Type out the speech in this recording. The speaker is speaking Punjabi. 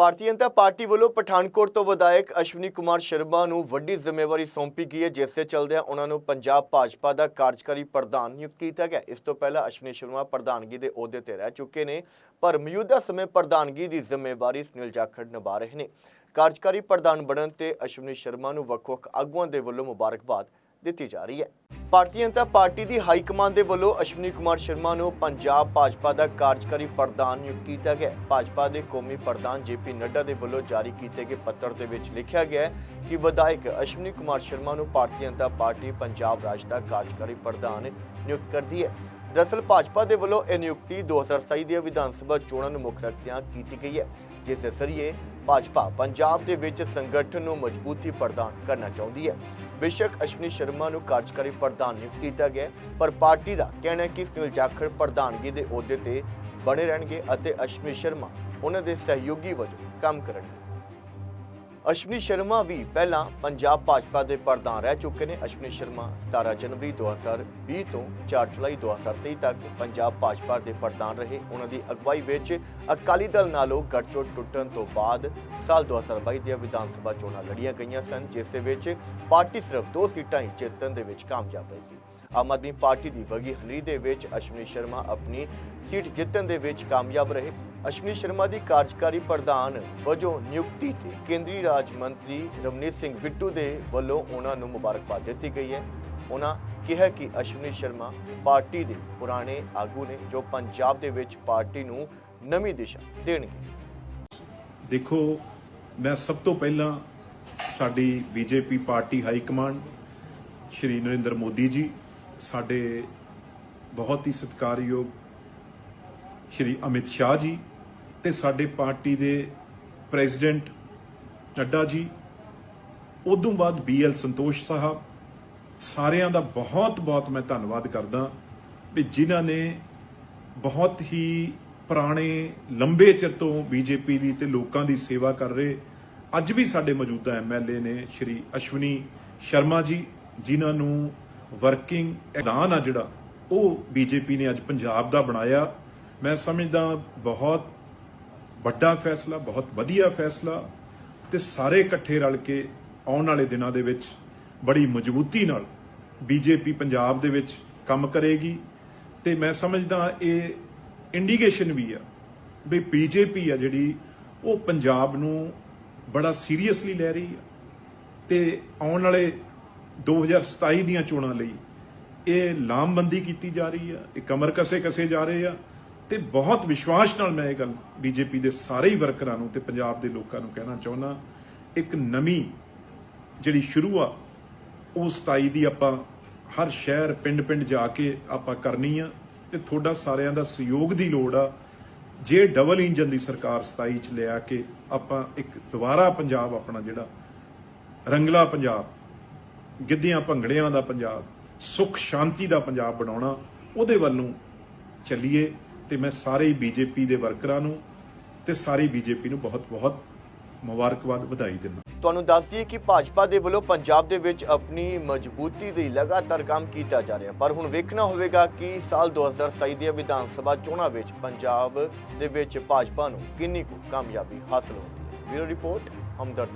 ਭਾਰਤੀ ਜਨਤਾ ਪਾਰਟੀ ਵੱਲੋਂ ਪਠਾਨਕੋਟ ਤੋਂ ਵਿਧਾਇਕ ਅਸ਼ਵਨੀ ਕੁਮਾਰ ਸ਼ਰਮਾ ਨੂੰ ਵੱਡੀ ਜ਼ਿੰਮੇਵਾਰੀ ਸੌਂਪੀ ਗਈ ਹੈ, ਜਿਸ ਦੇ ਚਲਦਿਆਂ ਉਹਨਾਂ ਨੂੰ ਪੰਜਾਬ ਭਾਜਪਾ ਦਾ ਕਾਰਜਕਾਰੀ ਪ੍ਰਧਾਨ ਨਿਯੁਕਤ ਕੀਤਾ ਗਿਆ। ਇਸ ਤੋਂ ਪਹਿਲਾਂ ਅਸ਼ਵਨੀ ਸ਼ਰਮਾ ਪ੍ਰਧਾਨਗੀ ਦੇ ਅਹੁਦੇ ਤੇ ਰਹਿ ਚੁੱਕੇ ਨੇ, ਪਰ ਮੌਜੂਦਾ ਸਮੇਂ ਪ੍ਰਧਾਨਗੀ ਦੀ ਜ਼ਿੰਮੇਵਾਰੀ ਸੁਨੀਲ ਜਾਖੜ ਨਿਭਾ ਰਹੇ ਨੇ। ਕਾਰਜਕਾਰੀ ਪ੍ਰਧਾਨ ਬਣਨ ਤੇ ਅਸ਼ਵਨੀ ਸ਼ਰਮਾ ਨੂੰ ਵੱਖ-ਵੱਖ ਆਗੂਆਂ ਦੇ ਵੱਲੋਂ ਮੁਬਾਰਕਬਾਦ ਦਿੱਤੀ ਜਾ ਰਹੀ ਹੈ। ਭਾਰਤੀ ਜਨਤਾ ਪਾਰਟੀ ਦੀ ਹਾਈ ਕਮਾਂਡ ਦੇ ਵੱਲੋਂ ਅਸ਼ਵਨੀ ਕੁਮਾਰ ਸ਼ਰਮਾ ਨੂੰ ਪੰਜਾਬ ਭਾਜਪਾ ਦਾ ਕਾਰਜਕਾਰੀ ਪ੍ਰਧਾਨ ਨਿਯੁਕਤ ਕੀਤਾ ਗਿਆ ਭਾਜਪਾ ਦੇ ਕੌਮੀ ਪ੍ਰਧਾਨ ਜੇਪੀ ਨੱਡਾ ਦੇ ਵੱਲੋਂ ਜਾਰੀ ਕੀਤੇ ਗਏ ਪੱਤਰ ਦੇ ਵਿੱਚ ਲਿਖਿਆ ਗਿਆ ਕਿ ਵਿਧਾਇਕ ਅਸ਼ਵਨੀ ਕੁਮਾਰ ਸ਼ਰਮਾ ਨੂੰ ਭਾਰਤੀ ਜਨਤਾ ਪਾਰਟੀ ਪੰਜਾਬ ਰਾਜ ਦਾ ਕਾਰਜਕਾਰੀ ਪ੍ਰਧਾਨ ਨਿਯੁਕਤ ਕਰਦੀ ਹੈ। ਦਰਅਸਲ ਭਾਜਪਾ ਦੇ ਵੱਲੋਂ ਇਹ ਨਿਯੁਕਤੀ 2027 ਦੀਆਂ ਵਿਧਾਨ ਸਭਾ ਚੋਣਾਂ ਨੂੰ ਮੁੱਖ ਰੱਖਦਿਆਂ ਕੀਤੀ ਗਈ ਹੈ, ਜਿਸ ਦੇ ਜ਼ਰੀਏ ਭਾਜਪਾ ਪੰਜਾਬ ਦੇ ਵਿੱਚ ਸੰਗਠਨ ਨੂੰ ਮਜ਼ਬੂਤੀ ਪ੍ਰਦਾਨ ਕਰਨਾ ਚਾਹੁੰਦੀ ਹੈ। ਬੇਸ਼ੱਕ ਅਸ਼ਵਨੀ ਸ਼ਰਮਾ ਨੂੰ ਕਾਰਜਕਾਰੀ ਪ੍ਰਧਾਨ ਨਿਯੁਕਤ ਕੀਤਾ ਗਿਆ ਪਰ ਪਾਰਟੀ ਦਾ ਕਹਿਣਾ ਹੈ ਕਿ ਸੁਨੀਲ ਜਾਖੜ ਪ੍ਰਧਾਨਗੀ ਦੇ ਅਹੁਦੇ ਤੇ ਬਣੇ ਰਹਿਣਗੇ ਅਤੇ ਅਸ਼ਵਨੀ ਸ਼ਰਮਾ ਉਹਨਾਂ ਦੇ ਸਹਿਯੋਗੀ ਵਜੋਂ ਕੰਮ ਕਰਨਗੇ। ਅਸ਼ਵਨੀ ਸ਼ਰਮਾ ਵੀ ਪਹਿਲਾਂ ਪੰਜਾਬ ਭਾਜਪਾ ਦੇ ਪ੍ਰਧਾਨ ਰਹਿ ਚੁੱਕੇ ਨੇ। ਅਸ਼ਵਨੀ ਸ਼ਰਮਾ 17 ਜਨਵਰੀ 2020 ਤੋਂ 4 ਜੁਲਾਈ 2023 ਤੱਕ ਪੰਜਾਬ ਭਾਜਪਾ ਦੇ ਪ੍ਰਧਾਨ ਰਹੇ। ਉਹਨਾਂ ਦੀ ਅਗਵਾਈ ਵਿੱਚ ਅਕਾਲੀ ਦਲ ਨਾਲੋਂ ਗੱਠਜੋੜ ਟੁੱਟਣ ਤੋਂ ਬਾਅਦ ਸਾਲ 2022 ਦੀਆਂ ਵਿਧਾਨ ਸਭਾ ਚੋਣਾਂ ਲੜੀਆਂ ਗਈਆਂ ਸਨ, ਜਿਸ ਦੇ ਵਿੱਚ ਪਾਰਟੀ ਸਿਰਫ ਦੋ ਸੀਟਾਂ ਹੀ ਜਿੱਤਣ ਦੇ ਵਿੱਚ ਕਾਮਯਾਬ ਰਹੀ ਸੀ। ਆਮ ਆਦਮੀ ਪਾਰਟੀ ਦੀ ਵਗੀ ਹਨਰੀ ਦੇ ਵਿੱਚ ਅਸ਼ਵਨੀ ਸ਼ਰਮਾ ਆਪਣੀ ਸੀਟ ਜਿੱਤਣ ਦੇ ਵਿੱਚ ਕਾਮਯਾਬ ਰਹੇ। ਅਸ਼ਵਨੀ ਸ਼ਰਮਾ ਦੀ ਕਾਰਜਕਾਰੀ ਪ੍ਰਧਾਨ ਵਜੋਂ ਨਿਯੁਕਤੀ ਤੇ ਕੇਂਦਰੀ ਰਾਜ ਮੰਤਰੀ ਰਮਨੀਤ ਸਿੰਘ ਬਿੱਟੂ ਦੇ ਵੱਲੋਂ ਉਹਨਾਂ ਨੂੰ ਮੁਬਾਰਕਬਾਦ ਦਿੱਤੀ ਗਈ ਹੈ। ਉਹਨਾਂ ਕਿਹਾ ਕਿ ਅਸ਼ਵਨੀ ਸ਼ਰਮਾ ਪਾਰਟੀ ਦੇ ਪੁਰਾਣੇ ਆਗੂ ਨੇ ਜੋ ਪੰਜਾਬ ਦੇ ਵਿੱਚ ਪਾਰਟੀ ਨੂੰ ਨਵੀਂ ਦਿਸ਼ਾ ਦੇਣਗੇ। ਦੇਖੋ, ਮੈਂ ਸਭ ਤੋਂ ਪਹਿਲਾਂ ਸਾਡੀ BJP party high command Shri Narendra Modi ji ਸਾਡੇ ਬਹੁਤ ਹੀ ਸਤਿਕਾਰਯੋਗ ਸ਼੍ਰੀ ਅਮਿਤ ਸ਼ਾਹ ਜੀ ਤੇ ਸਾਡੇ ਪਾਰਟੀ ਦੇ ਪ੍ਰੈਜ਼ੀਡੈਂਟ ਨੱਡਾ ਜੀ, ਉਦੋਂ ਬਾਅਦ ਬੀਐਲ ਸੰਤੋਸ਼ ਸਾਹਿਬ, ਸਾਰਿਆਂ ਦਾ ਬਹੁਤ ਬਹੁਤ ਮੈਂ ਧੰਨਵਾਦ ਕਰਦਾ ਵੀ ਜਿਨ੍ਹਾਂ ਨੇ ਬਹੁਤ ਹੀ ਪੁਰਾਣੇ, ਲੰਬੇ ਚਿਰ ਤੋਂ ਬੀਜੇਪੀ ਦੀ ਤੇ ਲੋਕਾਂ ਦੀ ਸੇਵਾ ਕਰ ਰਹੇ, ਅੱਜ ਵੀ ਸਾਡੇ ਮੌਜੂਦਾ ਐਮਐਲਏ ਨੇ ਸ਼੍ਰੀ ਅਸ਼ਵਨੀ ਸ਼ਰਮਾ ਜੀ, ਜਿਨ੍ਹਾਂ ਨੂੰ ਵਰਕਿੰਗ ਐਲਾਨ ਆ ਜਿਹੜਾ, ਉਹ ਬੀਜੇਪੀ ਨੇ ਅੱਜ ਪੰਜਾਬ ਦਾ ਬਣਾਇਆ। ਮੈਂ ਸਮਝਦਾ ਬਹੁਤ ਵੱਡਾ ਫੈਸਲਾ, ਬਹੁਤ ਵਧੀਆ ਫੈਸਲਾ ਤੇ ਸਾਰੇ ਇਕੱਠੇ ਰਲ ਕੇ ਆਉਣ ਵਾਲੇ ਦਿਨਾਂ ਦੇ ਵਿੱਚ ਬੜੀ ਮਜ਼ਬੂਤੀ ਨਾਲ ਬੀਜੇਪੀ ਪੰਜਾਬ ਦੇ ਵਿੱਚ ਕੰਮ ਕਰੇਗੀ। ਤੇ ਮੈਂ ਸਮਝਦਾ ਇਹ ਇੰਡੀਕੇਸ਼ਨ ਵੀ ਆ ਵੀ ਬੀਜੇਪੀ ਆ ਜਿਹੜੀ, ਉਹ ਪੰਜਾਬ ਨੂੰ ਬੜਾ ਸੀਰੀਅਸਲੀ ਲੈ ਰਹੀ ਆ। ਤੇ ਆਉਣ ਵਾਲੇ 2027 ਦੀਆਂ ਚੋਣਾਂ ਲਈ ਇਹ ਲਾਮਬੰਦੀ ਕੀਤੀ ਜਾ ਰਹੀ ਆ, ਇਹ ਕਮਰ ਕਸੇ ਕਸੇ ਜਾ ਰਹੇ ਆ ਤੇ ਬਹੁਤ ਵਿਸ਼ਵਾਸ ਨਾਲ ਮੈਂ ਇਹ ਗੱਲ ਬੀਜੇਪੀ ਦੇ ਸਾਰੇ ਹੀ ਵਰਕਰਾਂ ਨੂੰ ਤੇ ਪੰਜਾਬ ਦੇ ਲੋਕਾਂ ਨੂੰ ਕਹਿਣਾ ਚਾਹੁੰਦਾ, ਇੱਕ ਨਵੀਂ ਜਿਹੜੀ ਸ਼ੁਰੂ ਆ, ਉਹ 27 ਦੀ ਆਪਾਂ ਹਰ ਸ਼ਹਿਰ, ਪਿੰਡ-ਪਿੰਡ ਜਾ ਕੇ ਆਪਾਂ ਕਰਨੀ ਆ ਤੇ ਤੁਹਾਡਾ ਸਾਰਿਆਂ ਦਾ ਸਹਿਯੋਗ ਦੀ ਲੋੜ ਆ। ਜੇ ਡਬਲ ਇੰਜਨ ਦੀ ਸਰਕਾਰ 27 ਚ ਲਿਆ ਕੇ ਆਪਾਂ ਇੱਕ ਦੁਬਾਰਾ ਪੰਜਾਬ ਆਪਣਾ ਜਿਹੜਾ ਰੰਗਲਾ ਪੰਜਾਬ ਗਿੱਧਿਆਂ ਭੰਗੜਿਆਂ ਦਾ ਪੰਜਾਬ, ਸੁਖ ਸ਼ਾਂਤੀ ਦਾ ਪੰਜਾਬ ਬਣਾਉਣਾ, ਉਹਦੇ ਵੱਲ ਨੂੰ ਚੱਲੀਏ ਤੇ ਮੈਂ ਸਾਰੇ ਬੀਜੇਪੀ ਦੇ ਵਰਕਰਾਂ ਨੂੰ ਤੇ ਸਾਰੀ ਬੀਜੇਪੀ ਨੂੰ ਬਹੁਤ-ਬਹੁਤ ਮੁਬਾਰਕਬਾਦ ਵਧਾਈ ਦਿੰਦਾ। ਤੁਹਾਨੂੰ ਦੱਸ ਦਈਏ ਕਿ ਭਾਜਪਾ ਦੇ ਵੱਲੋਂ ਪੰਜਾਬ ਦੇ ਵਿੱਚ ਆਪਣੀ ਮਜ਼ਬੂਤੀ ਲਈ ਲਗਾਤਾਰ ਕੰਮ ਕੀਤਾ ਜਾ ਰਿਹਾ, ਪਰ ਹੁਣ ਵੇਖਣਾ ਹੋਵੇਗਾ ਕਿ ਸਾਲ 2027 ਦੀਆਂ ਵਿਧਾਨ ਸਭਾ ਚੋਣਾਂ ਵਿੱਚ ਪੰਜਾਬ ਦੇ ਵਿੱਚ ਭਾਜਪਾ ਨੂੰ ਕਿੰਨੀ ਕੁ ਕਾਮਯਾਬੀ ਹਾਸਲ ਹੁੰਦੀ ਹੈ। ਬਿਊਰੋ ਰਿਪੋਰਟ ਹਮਦਰਦ